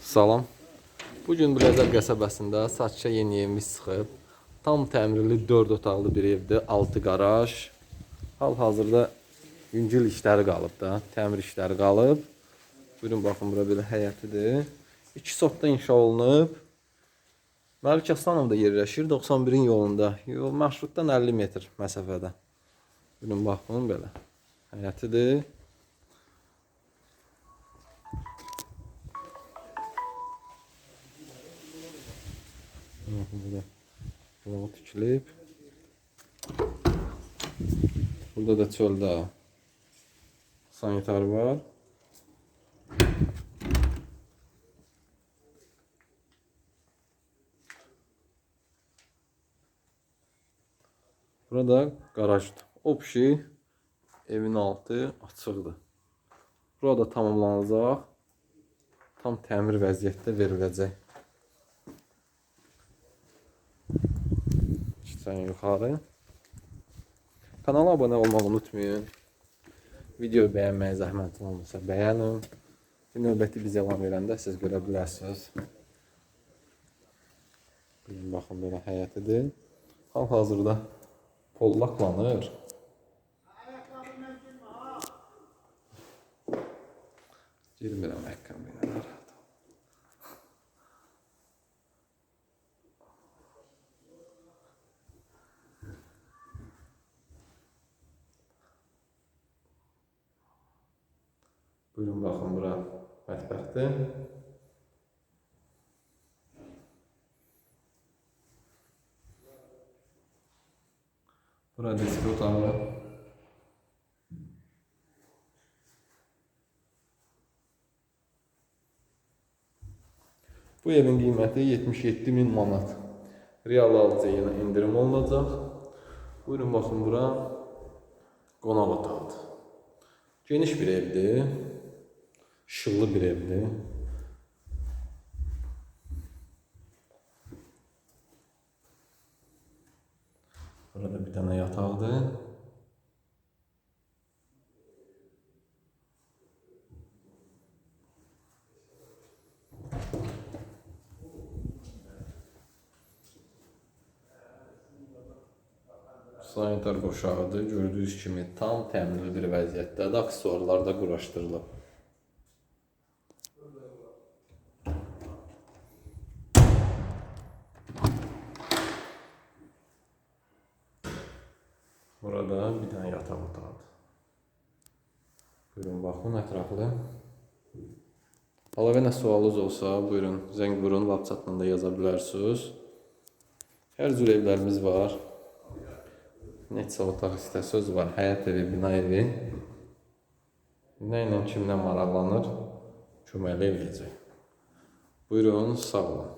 Salam. Bu gün Brəzəl qəsəbəsində Saçça yeni evimiz çıxıb. Tam təmirli 4 otaqlı bir evdir, 6 qaraj. Hal-hazırda yüngül işləri qalıb da, təmir işləri qalıb. Buyurun baxın bura belə həyətidir. 2 sotda inşa olunub. Məlik Aslanov da yerləşir 91-in yolunda. Yol marşrutdan 50 metr məsafədə. Buyurun baxın belə. Həyətidir. Bakın burada dolabı tikilib. Burada da çöldə sanitar var. Burada qarajdır. Opşi evin altı açıqdır. Burada tamamlanacaq. Tam təmir vəziyyətdə veriləcək. Çıksan yuxarı. Kanala abunə olmağı unutmayın. Video bəyənməyi zəhmətin olmasa bəyənin. Bir növbəti biz elan verəndə siz görə bilərsiniz. Bir baxın belə həyətidir. Hal-hazırda pollaklanır. Girmirəm ayaqqabı ilə Buyurun baxın bura mətbəxdir. Bura diski otağı. Bu evin qiyməti 77 min manat. Real alıcı yenə indirim olunacaq. Buyurun baxın bura qonaq otağıdır. Geniş bir evdir. Şıllı bir evdir. Burada bir tane yataqdır. Sanitar qoşağıdır. Gördüyünüz kimi tam təmirli bir vəziyyətdədir. Aksesuarlar da quraşdırılıb. Burada bir tane yataq otağıdır. Buyurun baxın ətraflı. Əlavə nə sualınız olsa, buyurun zəng vurun, WhatsApp-dan da yaza bilərsiniz. Hər cür evlərimiz var. Neçə otaq istəsəz var. Həyat evi, bina evi. Nə ilə kimlə maraqlanır, köməkli eləyəcək. Buyurun, sağ olun.